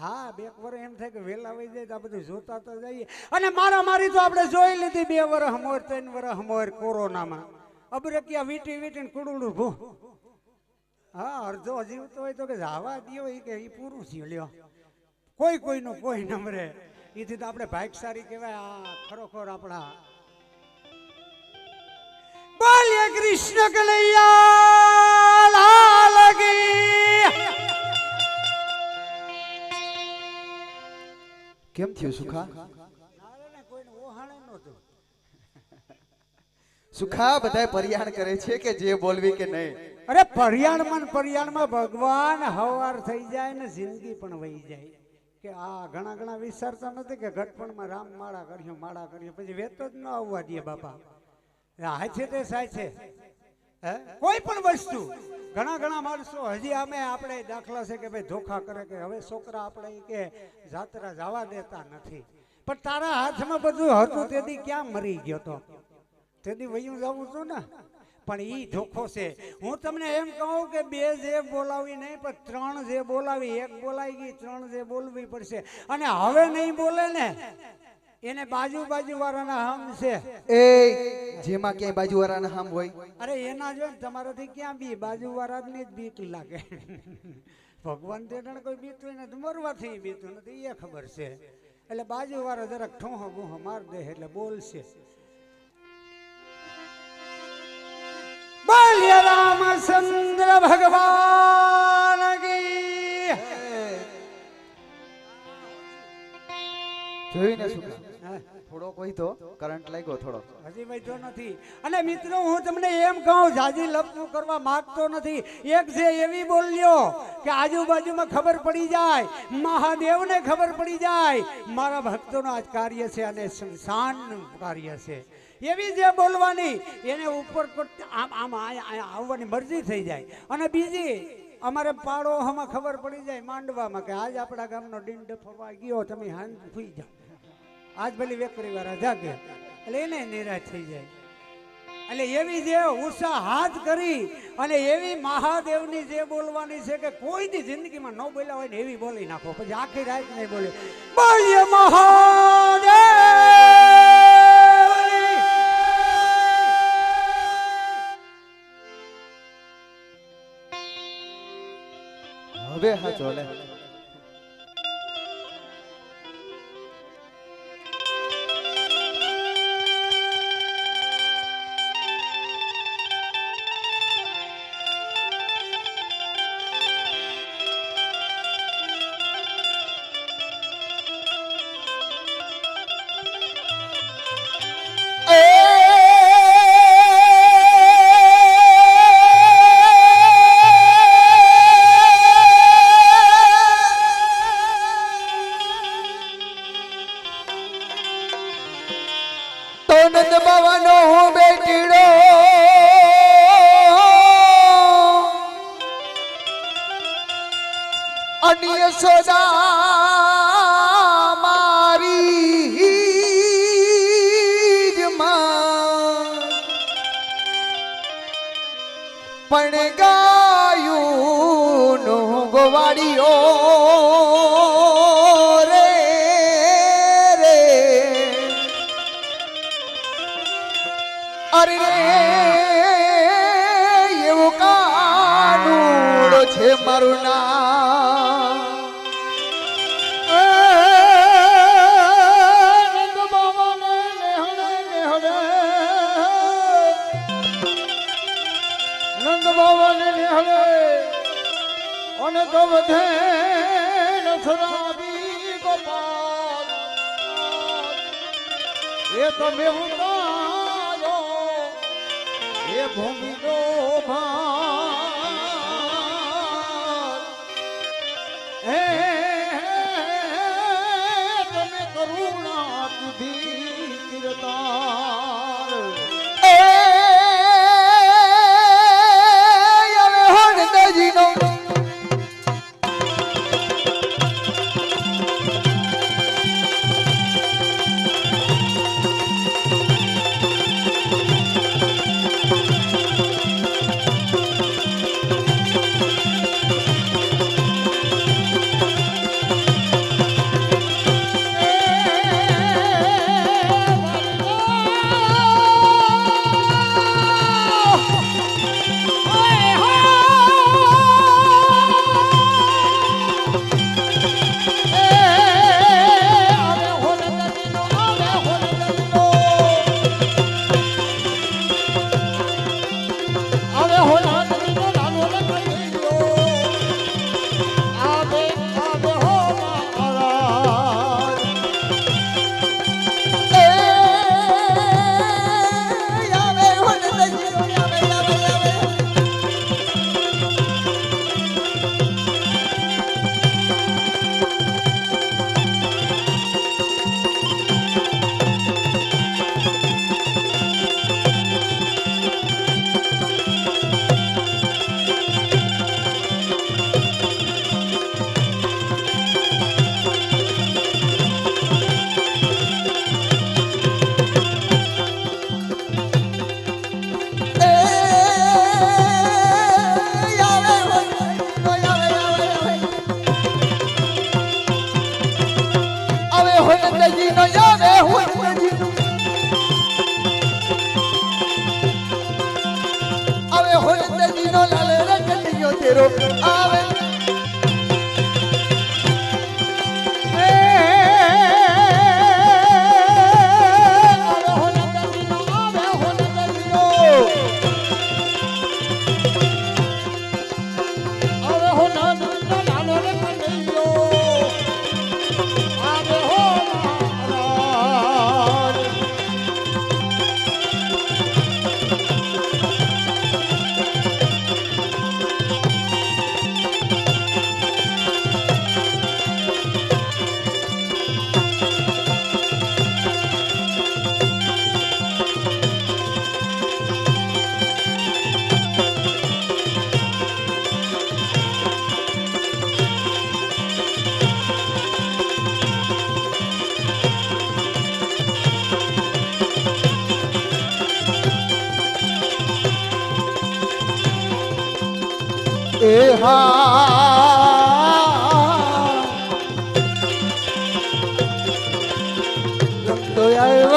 હા, બે વર એમ થાય કે વેલા વહી જાય તો આ બધું જોતા તો જઈએ. અને મારા મારી તો આપણે જોઈ લીધી બે વર હમોર, ત્રણ વર મોર કોરોનામાં. અબરકિયા વીટી વીટી કુડુડું ભૂ હા, અડધો જીવતો હોય તો કે જાવા દ્યો એ કે એ પૂરું થયું, લ્યો. કોઈ કોઈનું કોઈ નમરે એથી તો આપણે ભાઈક સારી કહેવાય, આ ખરોખર આપણા. બોલીએ કૃષ્ણ કનૈયા કેમ થયું સુખા. સુખા બધાય પરિયાણ કરે છે કે જે બોલવી કે નહીં? અરે પર્યાણમાં પર્યાણમાં ભગવાન હવાર થઈ જાય ને જિંદગી પણ વહી જાય. કે આ ઘણા ઘણા વિચારતા નથી કે ઘટપણમાં રામ માળા કર્યો માળા કર્યો પછી વેતો જ ન આવવા દે બાપા. હાથે તે સાય છે. હે? કોઈ પણ વસ્તુ. ઘણા ઘણા માણસો હજી અમે આપણે દાખલા છે કે ભાઈ ધોખા કરે કે હવે છોકરા આપણે કે જાત્રા જવા દેતા નથી. પણ તારા હાથમાં બધું હતું તેથી ક્યાં મરી ગયો તો? તેથી વયું જવું છું ને. પણ એ ધોખો છે. હું તમને એમ કહું કે બે જે બોલાવી નહીં, પણ ત્રણ જે બોલાવી, એક બોલાઈ ગઈ, ત્રણ જે બોલવી પડશે. અને હવે નહીં બોલે ને? એને બાજુ બાજુ વાળાના હમ છે. એ જેમાં ક્યાંય બાજુવાળાના હમ હોય? અરે એના જો તમારાથી ક્યાં બી બાજુ વાળાની જ બીક લાગે. ભગવાન તે કોઈ બીતું નથી મરવાથી બીતું નથી એ ખબર છે. એટલે બાજુ વાળા જરાક ઠોહો ગુહો માર દે એટલે બોલશે. બોલ્ય રામચંદ્ર ભગવાન! જોયું શું થોડો કોઈ તો કરંટ લાગ્યો થોડો હજી વધ્યો નથી. અને મિત્રો હું તમને એમ કહું જાજી લપનું કરવા માંગતો નથી. એક છે એવી બોલ્યો કે આજુબાજુમાં ખબર પડી જાય મહાદેવને ખબર પડી જાય મારા ભક્તોનું આજ કાર્ય છે અને સંસાનનું કાર્ય છે. એવી જે બોલવાની એને ઉપર આમ આમ આવવાની મરજી થઈ જાય. અને બીજી અમારે પાડો હમાં ખબર પડી જાય માંડવામાં કે આજ આપણા ગામનો ડીંડ ફરવા ગયો તમે હાંજ ફૂઈ જાઓ. આજ ભલે વેકરી પરિવાર જાગે એટલે એને નિરાશ થઈ જાય. એટલે એવી જે ઉત્સાહ હાથ કરી અને એવી મહાદેવની જે બોલવાની છે કે કોઈની જિંદગીમાં ન બોલ્યા હોય ને એવી બોલી નાખો. પછી આખી રાત નહીં બોલે. બોલીએ મહાદેવ હવે હા ચોલે અને તો વધે નથરાબી ગોપાલ. એ તમે હું એ ભૂમિનો ભાર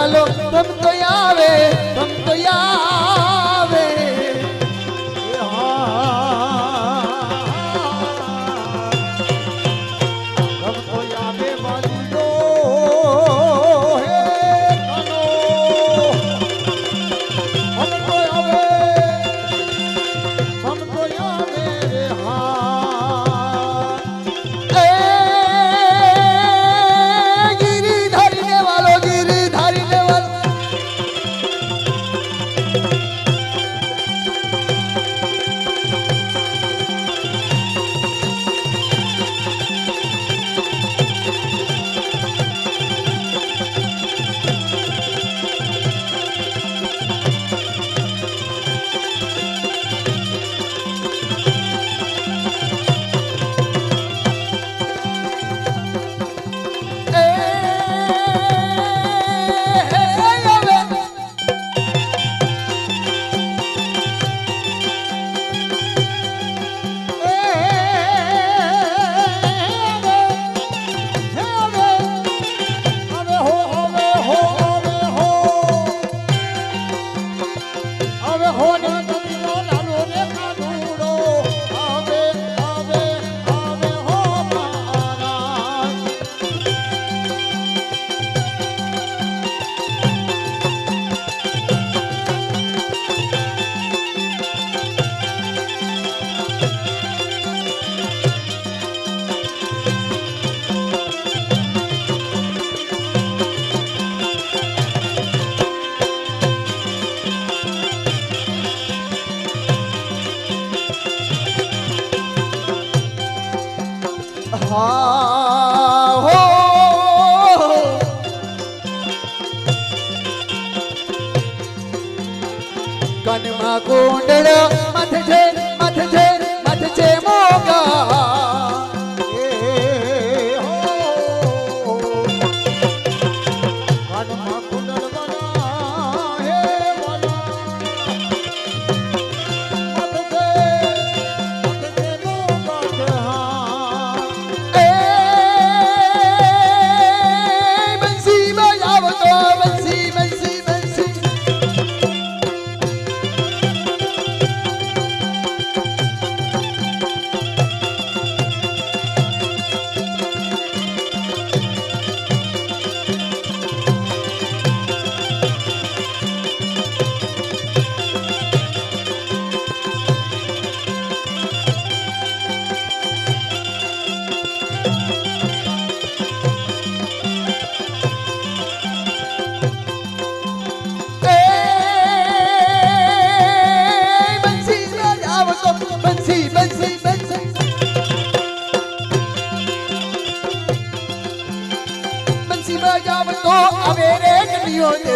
વાલો તમ તો આવે તમ તો આવે.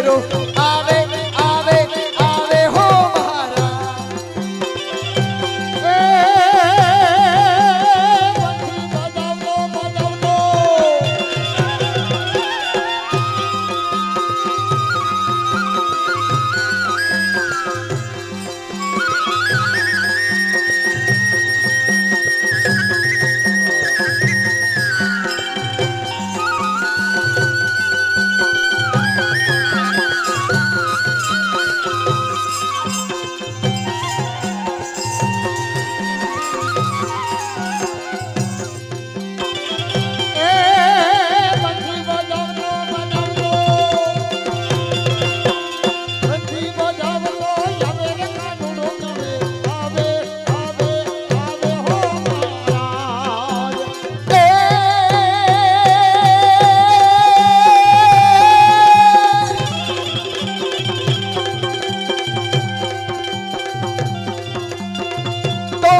quiero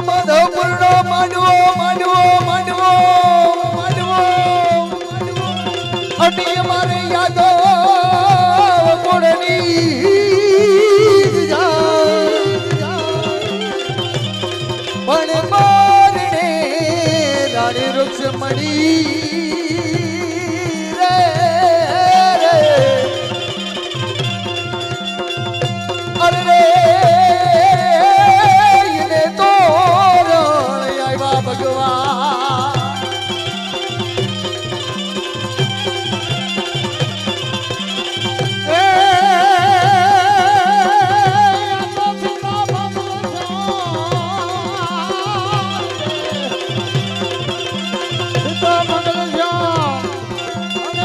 માધવ મુરડો માંડવો માંડવો માંડવો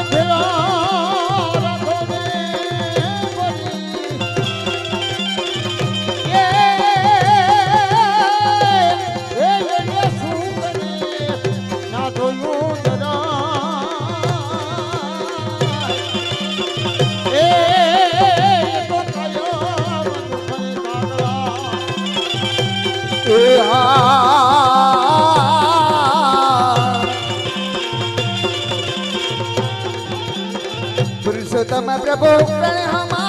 એ तम प्रभु प्रणहमा